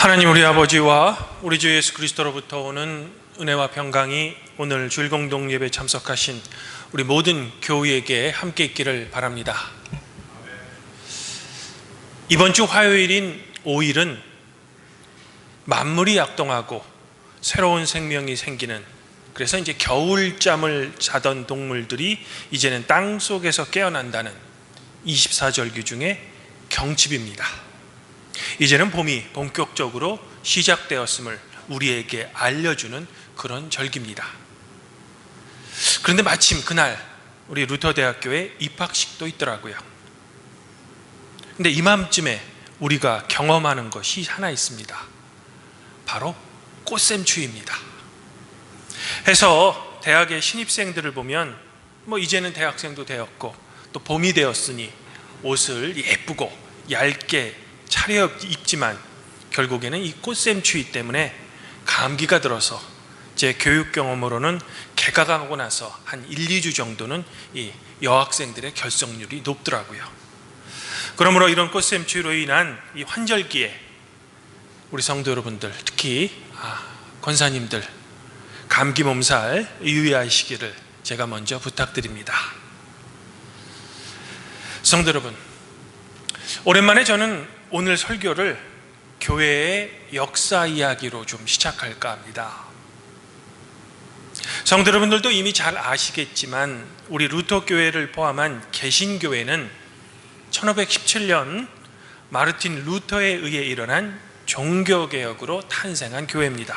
하나님 우리 아버지와 우리 주 예수 그리스도로부터 오는 은혜와 평강이 오늘 주일 공동 예배 참석하신 우리 모든 교우에게 함께 있기를 바랍니다. 이번 주 화요일인 5일은 만물이 약동하고 새로운 생명이 생기는 그래서 이제 겨울잠을 자던 동물들이 이제는 땅 속에서 깨어난다는 24절기 중에 경칩입니다. 이제는 봄이 본격적으로 시작되었음을 우리에게 알려주는 그런 절기입니다. 그런데 마침 그날 우리 루터 대학교에 입학식도 있더라고요. 근데 이맘쯤에 우리가 경험하는 것이 하나 있습니다. 바로 꽃샘추위입니다. 해서 대학의 신입생들을 보면 뭐 이제는 대학생도 되었고 또 봄이 되었으니 옷을 예쁘고 얇게 차려 입지만 결국에는 이 꽃샘추위 때문에 감기가 들어서 제 교육 경험으로는 개강하고 나서 한 1, 2주 정도는 이 여학생들의 결석률이 높더라고요. 그러므로 이런 꽃샘추위로 인한 이 환절기에 우리 성도 여러분들 특히 아, 권사님들 감기 몸살 유의하시기를 제가 먼저 부탁드립니다. 성도 여러분, 오랜만에 저는 오늘 설교를 교회의 역사 이야기로 좀 시작할까 합니다. 성도 여러분들도 이미 잘 아시겠지만 우리 루터 교회를 포함한 개신교회는 1517년 마르틴 루터에 의해 일어난 종교개혁으로 탄생한 교회입니다.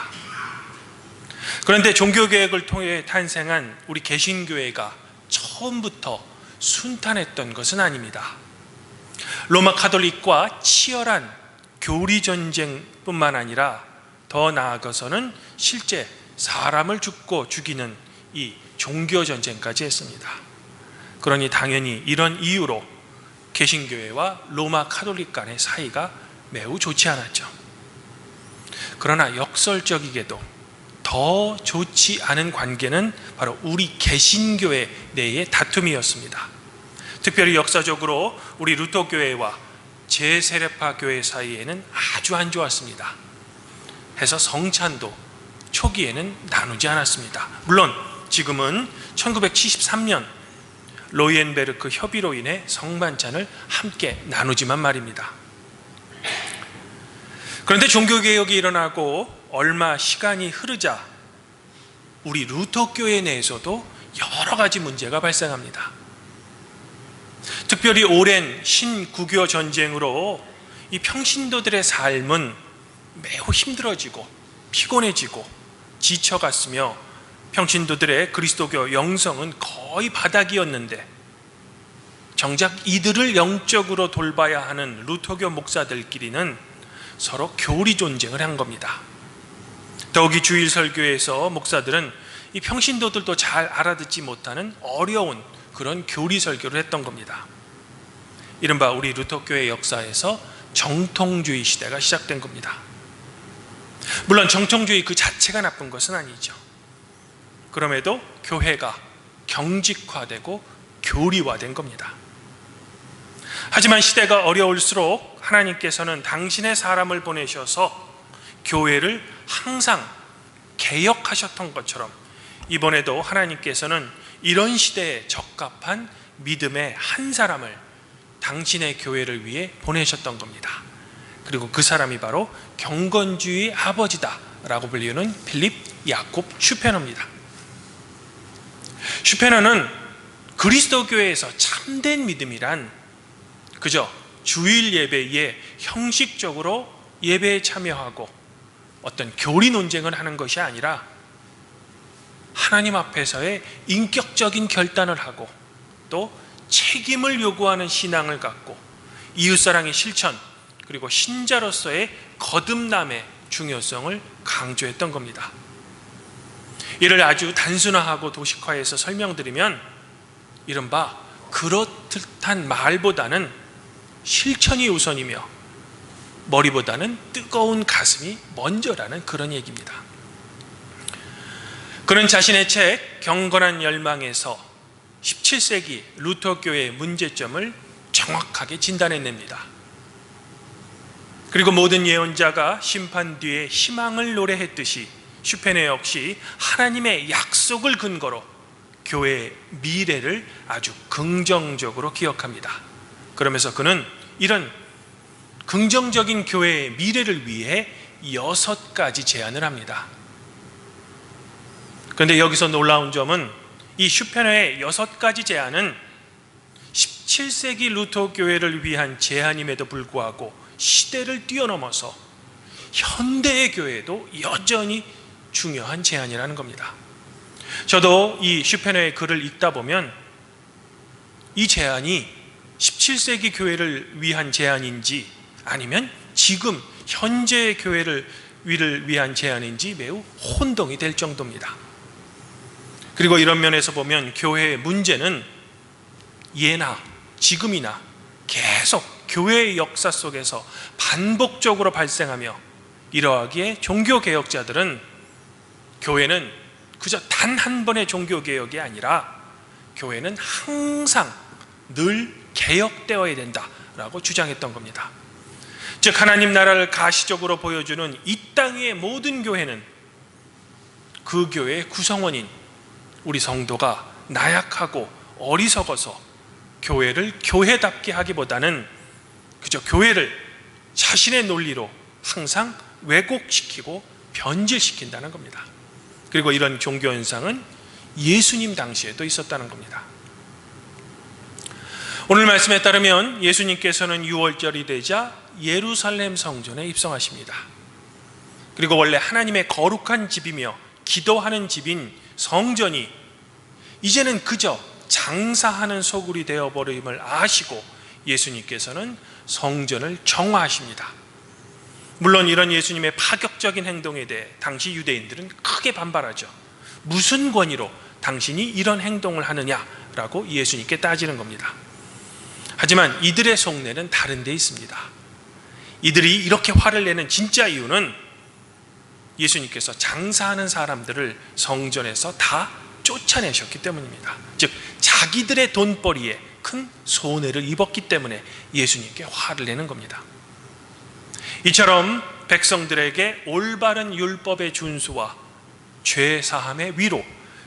그런데 종교개혁을 통해 탄생한 우리 개신교회가 처음부터 순탄했던 것은 아닙니다. 로마 카톨릭과 치열한 교리 전쟁뿐만 아니라 더 나아가서는 실제 사람을 죽고 죽이는 이 종교 전쟁까지 했습니다. 그러니 당연히 이런 이유로 개신교회와 로마 카톨릭 간의 사이가 매우 좋지 않았죠. 그러나 역설적이게도 더 좋지 않은 관계는 바로 우리 개신교회 내의 다툼이었습니다. 특별히 역사적으로 우리 루터 교회와 제세례파 교회 사이에는 아주 안 좋았습니다. 해서 성찬도 초기에는 나누지 않았습니다. 물론 지금은 1973년 로이엔베르크 협의로 인해 성만찬을 함께 나누지만 말입니다. 그런데 종교개혁이 일어나고 얼마 시간이 흐르자 우리 루터 교회 내에서도 여러 가지 문제가 발생합니다. 특별히 오랜 신구교 전쟁으로 이 평신도들의 삶은 매우 힘들어지고 피곤해지고 지쳐갔으며 평신도들의 그리스도교 영성은 거의 바닥이었는데 정작 이들을 영적으로 돌봐야 하는 루터교 목사들끼리는 서로 교리 존쟁을 한 겁니다. 더욱이 주일 설교에서 목사들은 이 평신도들도 잘 알아듣지 못하는 어려운 그런 교리 설교를 했던 겁니다. 이른바 우리 루터교회 역사에서 정통주의 시대가 시작된 겁니다. 물론 정통주의 그 자체가 나쁜 것은 아니죠. 그럼에도 교회가 경직화되고 교리화된 겁니다. 하지만 시대가 어려울수록 하나님께서는 당신의 사람을 보내셔서 교회를 항상 개혁하셨던 것처럼 이번에도 하나님께서는 이런 시대에 적합한 믿음의 한 사람을 당신의 교회를 위해 보내셨던 겁니다. 그리고 그 사람이 바로 경건주의 아버지다라고 불리는 필립 야콥 슈페너입니다. 슈페너는 그리스도 교회에서 참된 믿음이란 그저 주일 예배에 형식적으로 예배에 참여하고 어떤 교리 논쟁을 하는 것이 아니라 하나님 앞에서의 인격적인 결단을 하고 또 책임을 요구하는 신앙을 갖고 이웃사랑의 실천 그리고 신자로서의 거듭남의 중요성을 강조했던 겁니다. 이를 아주 단순화하고 도식화해서 설명드리면 이른바 그렇듯한 말보다는 실천이 우선이며 머리보다는 뜨거운 가슴이 먼저라는 그런 얘기입니다. 그는 자신의 책 경건한 열망에서 17세기 루터 교회의 문제점을 정확하게 진단해냅니다. 그리고 모든 예언자가 심판 뒤에 희망을 노래했듯이 슈페네 역시 하나님의 약속을 근거로 교회의 미래를 아주 긍정적으로 기억합니다. 그러면서 그는 이런 긍정적인 교회의 미래를 위해 여섯 가지 제안을 합니다. 그런데 여기서 놀라운 점은 이 슈페너의 여섯 가지 제안은 17세기 루터 교회를 위한 제안임에도 불구하고 시대를 뛰어넘어서 현대의 교회도 여전히 중요한 제안이라는 겁니다. 저도 이 슈페너의 글을 읽다 보면 이 제안이 17세기 교회를 위한 제안인지 아니면 지금 현재의 교회를 위를 위한 제안인지 매우 혼동이 될 정도입니다. 그리고 이런 면에서 보면 교회의 문제는 예나 지금이나 계속 교회의 역사 속에서 반복적으로 발생하며 이러하기에 종교 개혁자들은 교회는 그저 단 한 번의 종교 개혁이 아니라 교회는 항상 늘 개혁되어야 된다라고 주장했던 겁니다. 즉 하나님 나라를 가시적으로 보여주는 이 땅의 모든 교회는 그 교회의 구성원인 우리 성도가 나약하고 어리석어서 교회를 교회답게 하기보다는 그저 교회를 자신의 논리로 항상 왜곡시키고 변질시킨다는 겁니다. 그리고 이런 종교 현상은 예수님 당시에도 있었다는 겁니다. 오늘 말씀에 따르면 예수님께서는 6월절이 되자 예루살렘 성전에 입성하십니다. 그리고 원래 하나님의 거룩한 집이며 기도하는 집인 성전이 이제는 그저 장사하는 소굴이 되어버림을 아시고 예수님께서는 성전을 정화하십니다. 물론 이런 예수님의 파격적인 행동에 대해 당시 유대인들은 크게 반발하죠. 무슨 권위로 당신이 이런 행동을 하느냐라고 예수님께 따지는 겁니다. 하지만 이들의 속내는 다른 데 있습니다. 이들이 이렇게 화를 내는 진짜 이유는 예수님께서 장사하는 사람들을 성전에서 다 쫓아내셨기 때문입니다. 즉 자기들의 돈벌이에 큰 손해를 입었기 때문에 예수님께 화를 내는 겁니다. 이처럼 백성들에게 올바른 율법의 준수와 죄 사함의 위로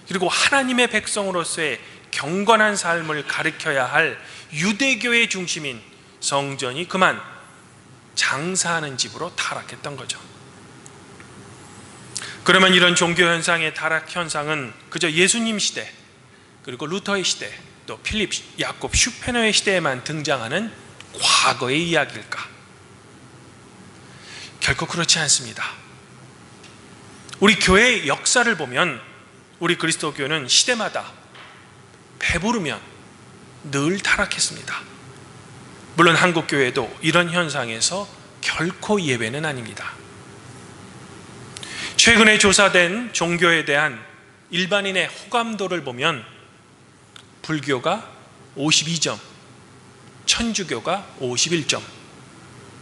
그리고 하나님의 백성으로서의 경건한 삶을 가르쳐야 할 유대교의 중심인 성전이 그만 장사하는 집으로 타락했던 거죠. 그러면 이런 종교 현상의 타락 현상은 그저 예수님 시대 그리고 루터의 시대 또 필립 야콥 슈페너의 시대에만 등장하는 과거의 이야기일까? 결코 그렇지 않습니다. 우리 교회의 역사를 보면 우리 그리스도교는 시대마다 배부르면 늘 타락했습니다. 물론 한국 교회도 이런 현상에서 결코 예외는 아닙니다. 최근에 조사된 종교에 대한 일반인의 호감도를 보면 불교가 52점, 천주교가 51점,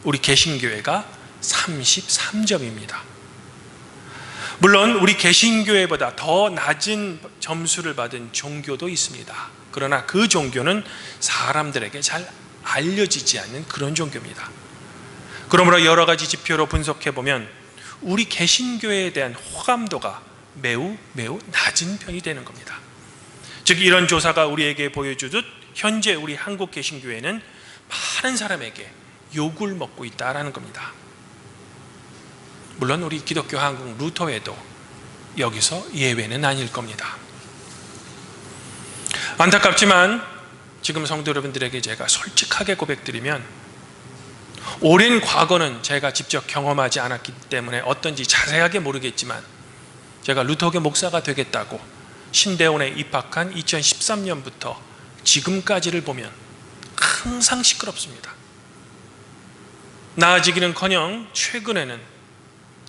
우리 개신교회가 33점입니다. 물론 우리 개신교회보다 더 낮은 점수를 받은 종교도 있습니다. 그러나 그 종교는 사람들에게 잘 알려지지 않는 그런 종교입니다. 그러므로 여러 가지 지표로 분석해 보면 우리 개신교회에 대한 호감도가 매우 매우 낮은 편이 되는 겁니다. 즉 이런 조사가 우리에게 보여주듯 현재 우리 한국 개신교회는 많은 사람에게 욕을 먹고 있다라는 겁니다. 물론 우리 기독교 한국 루터회도 여기서 예외는 아닐 겁니다. 안타깝지만 지금 성도 여러분들에게 제가 솔직하게 고백드리면 오랜 과거는 제가 직접 경험하지 않았기 때문에 어떤지 자세하게 모르겠지만 제가 루터교 목사가 되겠다고 신대원에 입학한 2013년부터 지금까지를 보면 항상 시끄럽습니다. 나아지기는커녕 최근에는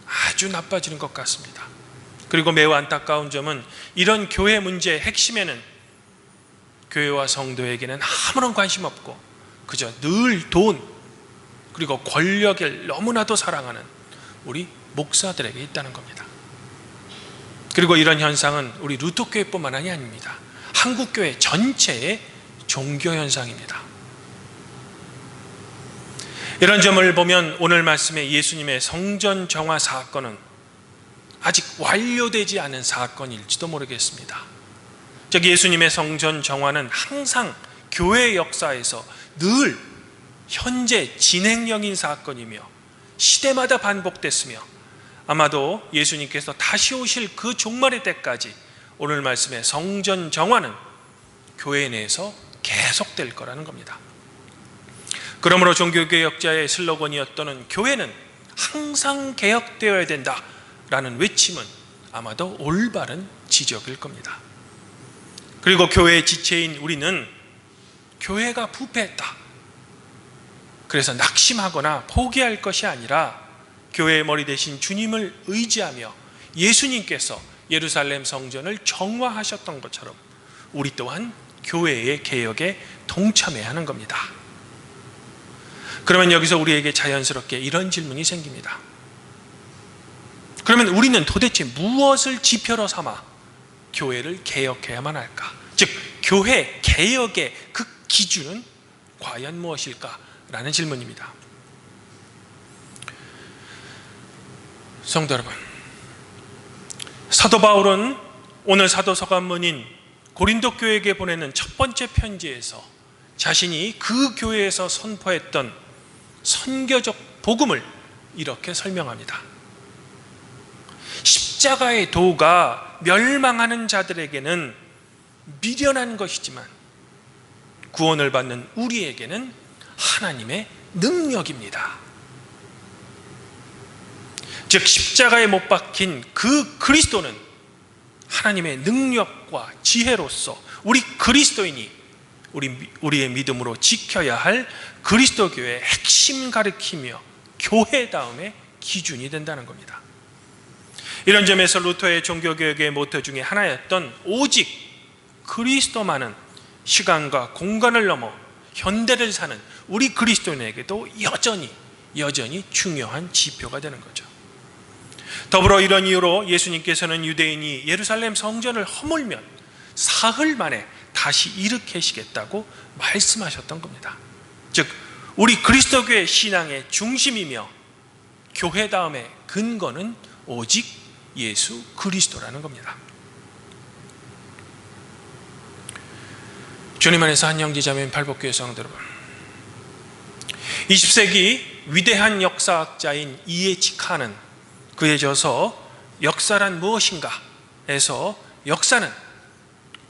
아주 나빠지는 것 같습니다. 그리고 매우 안타까운 점은 이런 교회 문제의 핵심에는 교회와 성도에게는 아무런 관심 없고 그저 늘 돈 그리고 권력을 너무나도 사랑하는 우리 목사들에게 있다는 겁니다. 그리고 이런 현상은 우리 루터교회뿐만 아닙니다. 한국교회 전체의 종교 현상입니다. 이런 점을 보면 오늘 말씀의 예수님의 성전 정화 사건은 아직 완료되지 않은 사건일지도 모르겠습니다. 즉 예수님의 성전 정화는 항상 교회 역사에서 늘 현재 진행형인 사건이며 시대마다 반복됐으며 아마도 예수님께서 다시 오실 그 종말의 때까지 오늘 말씀의 성전 정화는 교회 내에서 계속될 거라는 겁니다. 그러므로 종교개혁자의 슬로건이었던 교회는 항상 개혁되어야 된다 라는 외침은 아마도 올바른 지적일 겁니다. 그리고 교회의 지체인 우리는 교회가 부패했다. 그래서 낙심하거나 포기할 것이 아니라 교회의 머리 대신 주님을 의지하며 예수님께서 예루살렘 성전을 정화하셨던 것처럼 우리 또한 교회의 개혁에 동참해야 하는 겁니다. 그러면 여기서 우리에게 자연스럽게 이런 질문이 생깁니다. 그러면 우리는 도대체 무엇을 지표로 삼아 교회를 개혁해야만 할까? 즉, 교회 개혁의 그 기준은 과연 무엇일까? 라는 질문입니다. 성도 여러분, 사도 바울은 오늘 사도 서간문인 고린도 교회에게 보내는 첫 번째 편지에서 자신이 그 교회에서 선포했던 선교적 복음을 이렇게 설명합니다. 십자가의 도가 멸망하는 자들에게는 미련한 것이지만 구원을 받는 우리에게는 하나님의 능력입니다. 즉 십자가에 못 박힌 그 그리스도는 하나님의 능력과 지혜로서 우리 그리스도인이 우리 우리의 믿음으로 지켜야 할 그리스도 교회의 핵심 가르키며 교회 다음의 기준이 된다는 겁니다. 이런 점에서 루터의 종교 개혁의 모토 중에 하나였던 오직 그리스도만은 시간과 공간을 넘어 현대를 사는 우리 그리스도인에게도 여전히 여전히 중요한 지표가 되는 거죠. 더불어 이런 이유로 예수님께서는 유대인이 예루살렘 성전을 허물면 사흘 만에 다시 일으키시겠다고 말씀하셨던 겁니다. 즉 우리 그리스도교의 신앙의 중심이며 교회 다음의 근거는 오직 예수 그리스도라는 겁니다. 주님 안에서 한영지자매 팔복교회 성도 여러분 20세기 위대한 역사학자인 이에치카는 그에 져서 역사란 무엇인가에서 역사는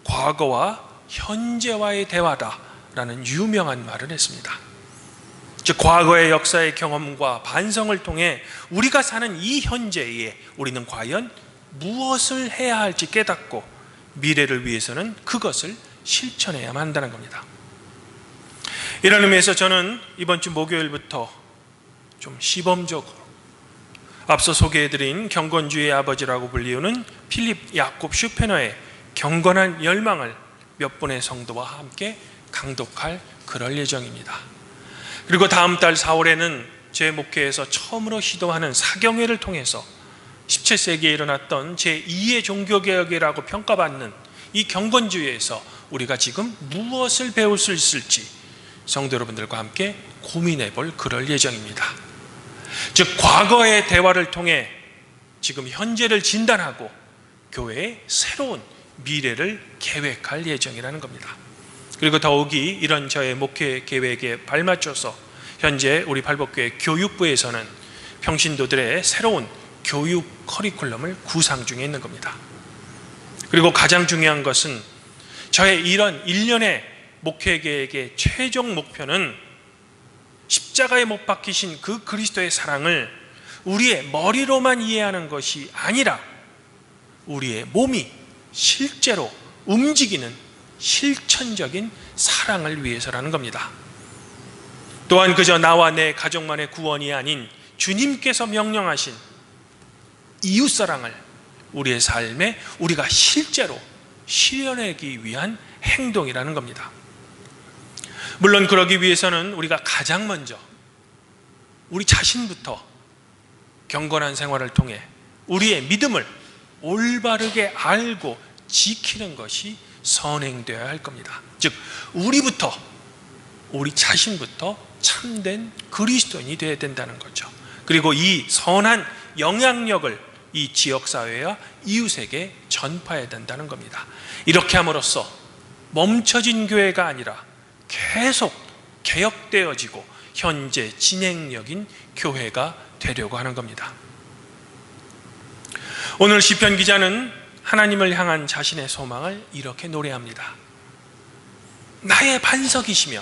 과거와 현재와의 대화다 라는 유명한 말을 했습니다. 즉 과거의 역사의 경험과 반성을 통해 우리가 사는 이 현재에 우리는 과연 무엇을 해야 할지 깨닫고 미래를 위해서는 그것을 실천해야만 한다는 겁니다. 이런 의미에서 저는 이번 주 목요일부터 좀 시범적으로 앞서 소개해드린 경건주의 아버지라고 불리우는 필립 야콥 슈페너의 경건한 열망을 몇 분의 성도와 함께 강독할 그럴 예정입니다. 그리고 다음 달 4월에는 제 목회에서 처음으로 시도하는 사경회를 통해서 17세기에 일어났던 제2의 종교개혁이라고 평가받는 이 경건주의에서 우리가 지금 무엇을 배울 수 있을지 성도 여러분들과 함께 고민해 볼 그럴 예정입니다. 즉, 과거의 대화를 통해 지금 현재를 진단하고 교회의 새로운 미래를 계획할 예정이라는 겁니다. 그리고 더욱이 이런 저의 목회 계획에 발맞춰서 현재 우리 팔복교회 교육부에서는 평신도들의 새로운 교육 커리큘럼을 구상 중에 있는 겁니다. 그리고 가장 중요한 것은 저의 이런 일련의 목회 계획의 최종 목표는 십자가에 못 박히신 그 그리스도의 사랑을 우리의 머리로만 이해하는 것이 아니라 우리의 몸이 실제로 움직이는 실천적인 사랑을 위해서라는 겁니다. 또한 그저 나와 내 가족만의 구원이 아닌 주님께서 명령하신 이웃 사랑을 우리의 삶에 우리가 실제로 실현하기 위한 행동이라는 겁니다. 물론 그러기 위해서는 우리가 가장 먼저 우리 자신부터 경건한 생활을 통해 우리의 믿음을 올바르게 알고 지키는 것이 선행되어야 할 겁니다. 즉, 우리부터 우리 자신부터 참된 그리스도인이 되어야 된다는 거죠. 그리고 이 선한 영향력을 이 지역 사회와 이웃에게 전파해야 된다는 겁니다. 이렇게 함으로써 멈춰진 교회가 아니라 계속 개혁되어지고 현재 진행력인 교회가 되려고 하는 겁니다. 오늘 시편 기자는 하나님을 향한 자신의 소망을 이렇게 노래합니다. 나의 반석이시며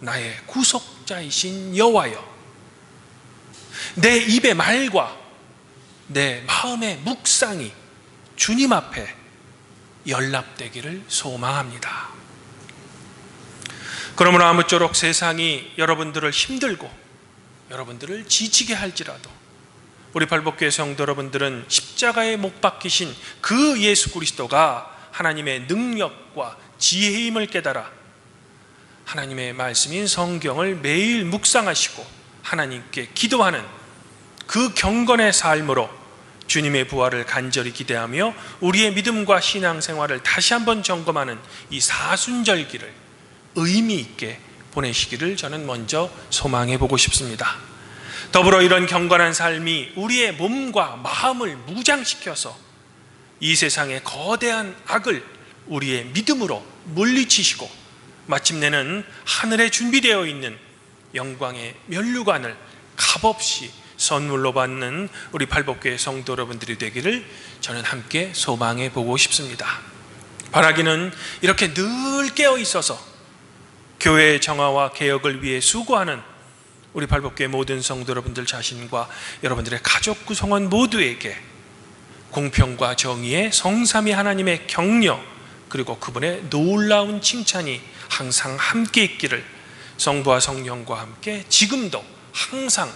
나의 구속자이신 여호와여 내 입의 말과 내 마음의 묵상이 주님 앞에 연락되기를 소망합니다. 그러므로 아무쪼록 세상이 여러분들을 힘들고 여러분들을 지치게 할지라도 우리 발복교회 성도 여러분들은 십자가에 못 박히신 그 예수 그리스도가 하나님의 능력과 지혜의 힘을 깨달아 하나님의 말씀인 성경을 매일 묵상하시고 하나님께 기도하는 그 경건의 삶으로 주님의 부활을 간절히 기대하며 우리의 믿음과 신앙생활을 다시 한번 점검하는 이 사순절기를 의미 있게 보내시기를 저는 먼저 소망해 보고 싶습니다. 더불어 이런 경건한 삶이 우리의 몸과 마음을 무장시켜서 이 세상의 거대한 악을 우리의 믿음으로 물리치시고 마침내는 하늘에 준비되어 있는 영광의 면류관을 값없이 선물로 받는 우리 팔복교회 성도 여러분들이 되기를 저는 함께 소망해 보고 싶습니다. 바라기는 이렇게 늘 깨어 있어서 교회의 정화와 개혁을 위해 수고하는 우리 팔복교회 모든 성도 여러분들 자신과 여러분들의 가족 구성원 모두에게 공평과 정의의 성삼위 하나님의 격려 그리고 그분의 놀라운 칭찬이 항상 함께 있기를 성부와 성령과 함께 지금도 항상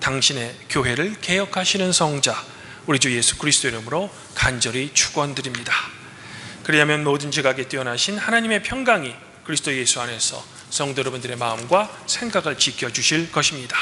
당신의 교회를 개혁하시는 성자 우리 주 예수 그리스도 이름으로 간절히 축원드립니다. 그리하면 모든 지각에 뛰어나신 하나님의 평강이 그리스도 예수 안에서 성도 여러분들의 마음과 생각을 지켜 주실 것입니다.